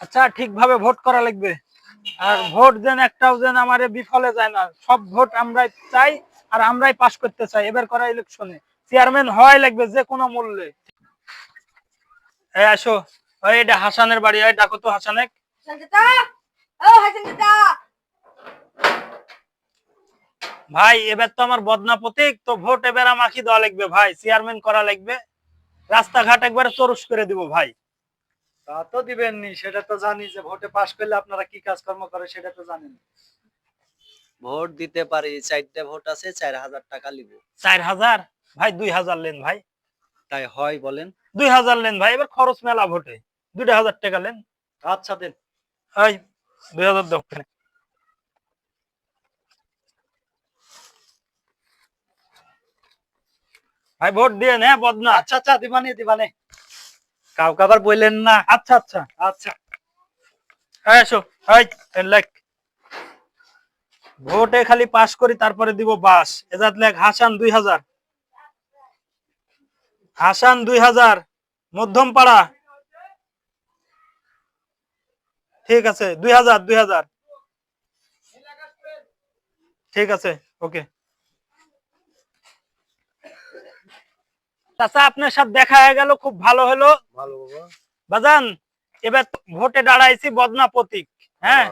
আচ্ছা ঠিকভাবে ভোট করা লাগবে। আর ভোট যেন একটাও যেন আমার বিফলে যায় না সব ভোট আমরাই চাই আর আমরাই পাস করতে চাই। এবার করা ইলেকশনে চেয়ারম্যান হয় লাগবে যে কোনো মূল্যে। এই আসো। ওই এটা হাসানের বাড়ি ওই ডাকো তো হাসানে হাসান চাচা ও হাসান চাচা ভাই এবার তো আমার বদনা প্রতীক তো ভোট এবার আমাকে দেওয়া লাগবে ভাই। চেয়ারম্যান করা লাগবে। রাস্তাঘাট একবারে চরুস করে দিব ভাই। তা তো দিবেননি সেটা তো জানি যে ভোটে পাশ করলে আপনারা কি কাজকর্ম করে সেটা তো জানেন। ভোট দিতে পারি চারটে ভোট আছে চার হাজার টাকা লিব। চার হাজার? ভাই দুই হাজার লেন ভাই। তাই হয় বলেন। দুই হাজার লেন ভাই এবার খরচ মেলা ভোটে। দুইটা হাজার টাকা লেন। আচ্ছা দেন। ওই দুই হাজার দাও। ভাই ভোট দিয়ে হ্যাঁ বদনা। আচ্ছা আচ্ছা দিবানি দিবানে। কাউকে আবার বললেন না। আচ্ছা আচ্ছা আচ্ছা। এই এসো এই লেখ ভোটে খালি পাস করি, তারপরে দিব বাস। এজাত লেখ হাসান দুই হাজার। হাসান দুই হাজার মধ্যম পাড়া ঠিক আছে, দুই হাজার দুই হাজার। ঠিক আছে ওকে চাচা আপনার সাথে দেখা হয়ে গেল খুব ভালো হলো। ভালো বাজান এবার ভোটে দাঁড়াইছি বদনা প্রতীক হ্যাঁ?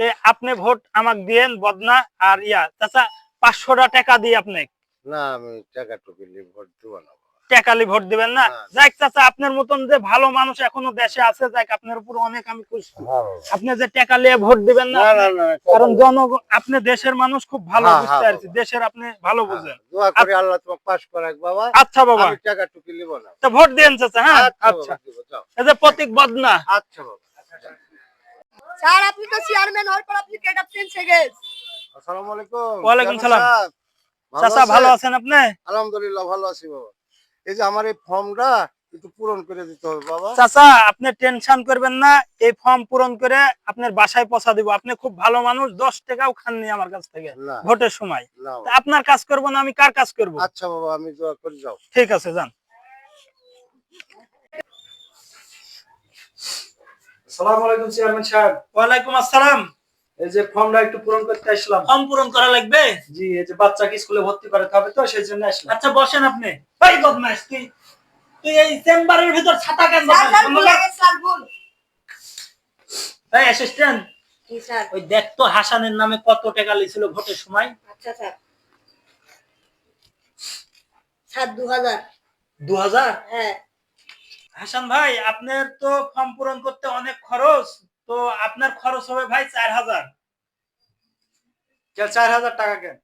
তে আপনি ভোট আমাকে দিয়েন বদনা আর ইয়া। চাচা পাঁচশোটা টাকা দিই আপনি না আমি টাকা টুকি ভোট দিব না। টাকালি ভোট দিবেন না। যাক চাচা আপনার মতন যে ভালো মানুষ এখনও দেশে আছে যাক আপনার উপর অনেক আমি খুশি। হ্যাঁ আপনি যে টাকা নিয়ে ভোট দিবেন না না না না কারণ জনগণ আপনি দেশের মানুষ খুব ভালো হ্যাঁ, বুঝতে হ্যাঁ, পারছি দেশের আপনি ভালো বুঝেন। দোয়া করি আল্লাহ তোমাকে পাস করাক বাবা। আচ্ছা বাবা। আমি টাকা টুপি নিব না। তো ভোট দেন চাচা হ্যাঁ? আচ্ছা আচ্ছা। এই যে প্রতীক বদনা। আচ্ছা বাবা। স্যার আপনি তো চেয়ারম্যান হওয়ার পর আপনি হয়ে আসসালামু আলাইকুম। ওয়ালাইকুম চেয়ারম্যান সালাম। চাচা ভালো? আছেন আপনি? আলহামদুলিল্লাহ ভালো আছি বাবা। এই যে আমার এই ফর্মটা একটু পূরণ করে দিতে হবে বাবা। চাচা আপনি টেনশন করবেন না এই ফর্ম পূরণ করে আপনার বাসায় পৌঁছা দিব। আপনি খুব ভালো মানুষ দশ টাকাও খাননি আমার কাছ থেকে ভোটের সময়। না আপনার কাজ করব না আমি কার কাজ করব? আচ্ছা বাবা আমি দোয়া করে যাও। ঠিক আছে যান। আসসালামু আলাইকুম চেয়ারম্যান সাহেব। ওয়ালাইকুম আসসালাম। এই যে ফর্মটা একটু পূরণ করতে আসলাম। ফর্ম পূরণ করা লাগবে? জি এই যে বাচ্চাকে স্কুলে ভর্তি করাতে হবে তো সেই জন্য আসলাম। আচ্ছা বসেন আপনি। ভাই বদমাইশ তুই তুই এই চেম্বারের ভিতর ছাতা কেন এই অ্যাসিস্ট্যান্ট ওই দেখ তো হাসানের নামে কত টাকা লিছিল ভোটের সময়। আচ্ছা স্যার। স্যার দু হাজার দু হাজার হ্যাঁ। হাসান ভাই আপনার তো ফর্ম পূরণ করতে অনেক খরচ। তো আপনার খরচ হবে ভাই চার হাজার। চার হাজার টাকা কেন?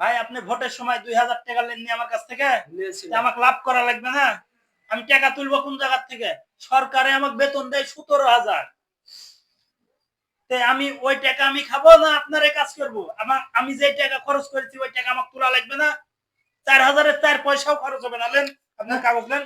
ভাই আপনি ভোটের সময় দুই হাজার টাকা লেননি আমার কাছ থেকে। আমাকে লাভ করা লাগবে না। আমি টাকা তুলবো কোন জায়গা থেকে? সরকারে আমাকে বেতন দেয় সতেরো হাজার। তে আমি ওই টাকা আমি খাব না আপনার এই কাজ করব? আমার আমি যে টাকা খরচ করেছি ওই টাকা আমাকে তোলা লাগবে না। চার হাজারের চার পয়সাও খরচ হবে না। লেন আপনার কাগজ লেন।